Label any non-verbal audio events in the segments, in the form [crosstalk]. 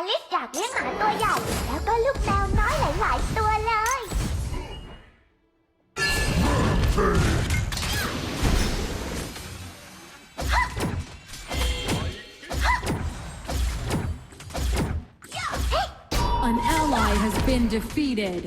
อลิสอยากเลี้ยงหมาตัวใหญ่ แล้วก็ลูกแมวน้อยหลาย ๆ ตัวเลย An ally has been defeated.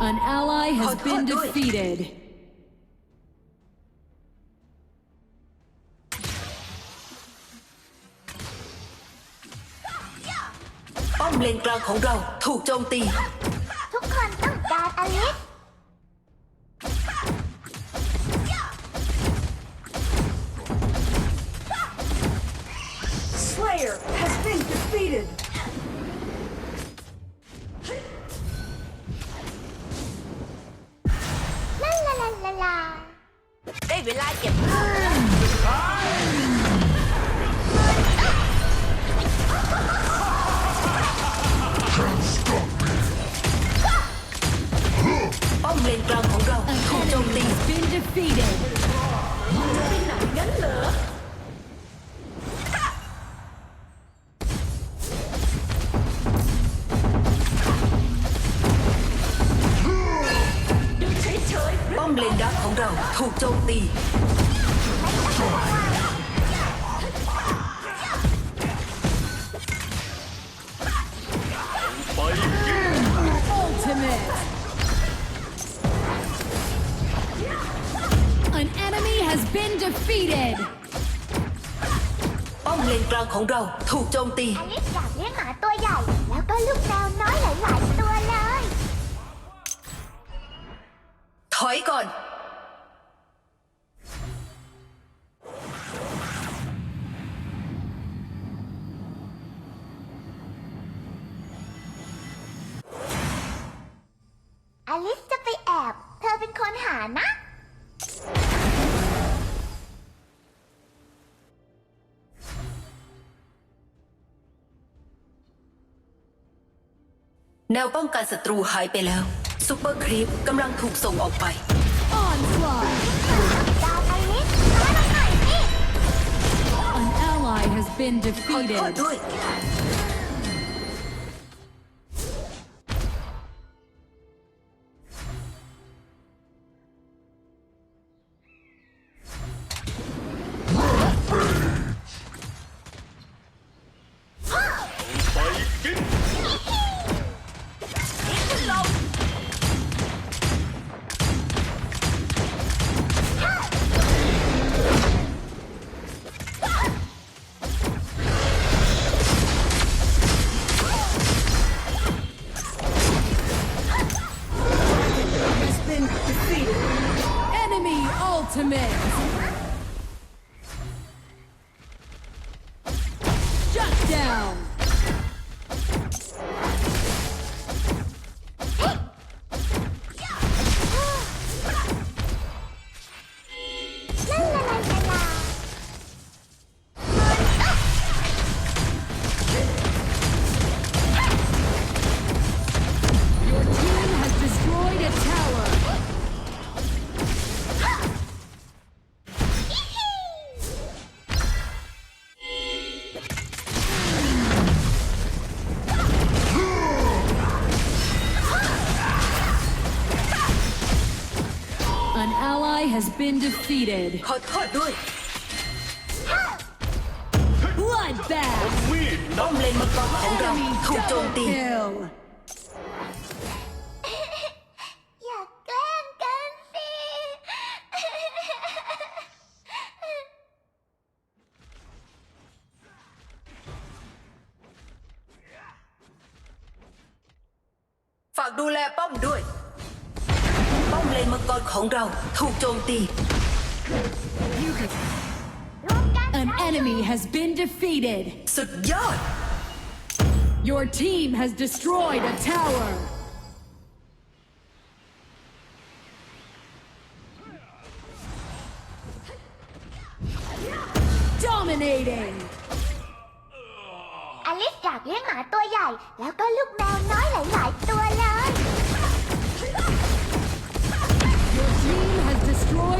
An ally has Hold- been hold, do it. defeated. ป้อมเลนกลางของเราถูกโจมตี ทุกคนต้องการอลิส ถูกโจมตี Ultimate. An enemy has been defeated. ป้อมเลนกลางของเราถูกโจมตี อลิสอยากเลี้ยงหมาตัวใหญ่ แล้วก็ลูกแมวน้อยหลาย ๆ ตัวเลย ถอยก่อน นคนหานะ แนวป้องกันศัตรูหายไปแล้วซูเปอร์ครีปกำลังถูกส่งออกไป Onslaught. ดาวอลิสมาหน่อยสิ An ally has been ขอโทษ defeated. ด้วย ultimate. [laughs] kill. อย่าแกล้งกันสิ ฝากดูแลป้อมด้วย ป้อมเลนมังกรของเราถูกโจมตี รวมกัน An enemy has been defeated. สุดยอด Your team has destroyed a tower. Dominating. อลิสอยาก ากเลี้ยงหมาตัวใหญ่ แล้วก็ลูกแมวน้อยหลาย ๆ ตัวเลย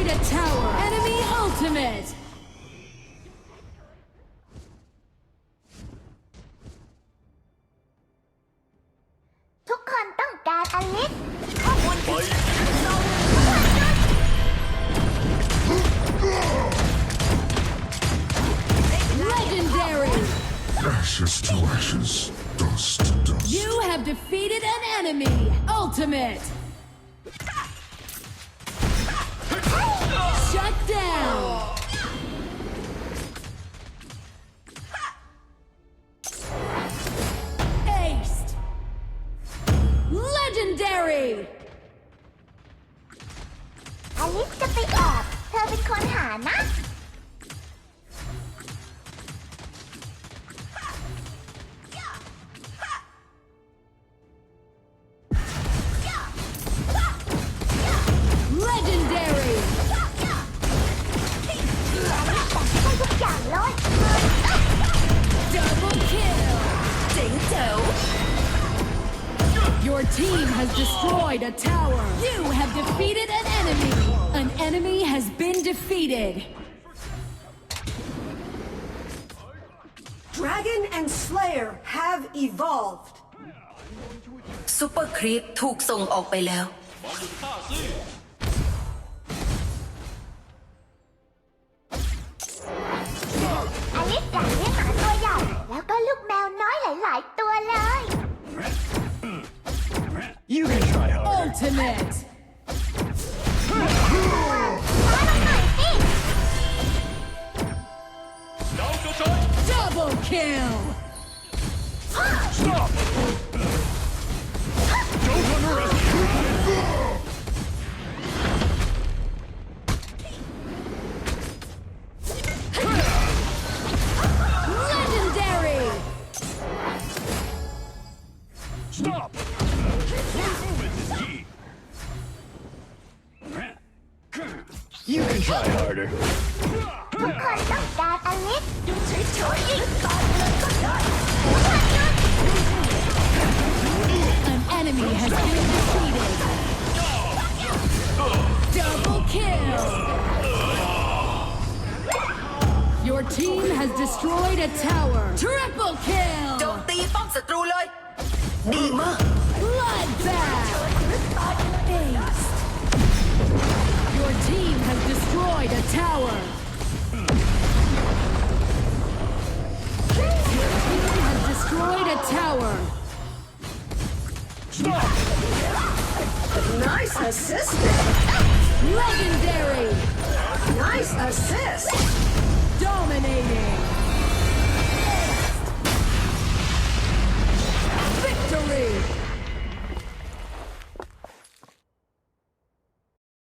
destroyed tower! Enemy ultimate! Legendary! Ashes to ashes, dust to dust. You have defeated an enemy! Ultimate! Shut down! Aced! Legendary! I lift the big up. Perfect con Hannah. Your team has destroyed a tower. You have defeated an enemy. An enemy has been defeated. Dragon and Slayer have evolved. ซูเปอร์ครีปถูกส่งออกไปแล้ว อลิสอยากเลี้ยงหมาตัวใหญ่ แล้วก็ลูกแมวน้อยหลาย ๆ ตัวเลย Ultimate. ยก็ได้ An enemy has been defeated. Double kill. Your team has destroyed a tower. Triple โจ kill. มตีป้อมศัตรูเลย ดีมาก Bloodbath. destroyed a tower! Destroyed a tower! Stop! Nice assist! Legendary! Nice assist! Dominating! Victory!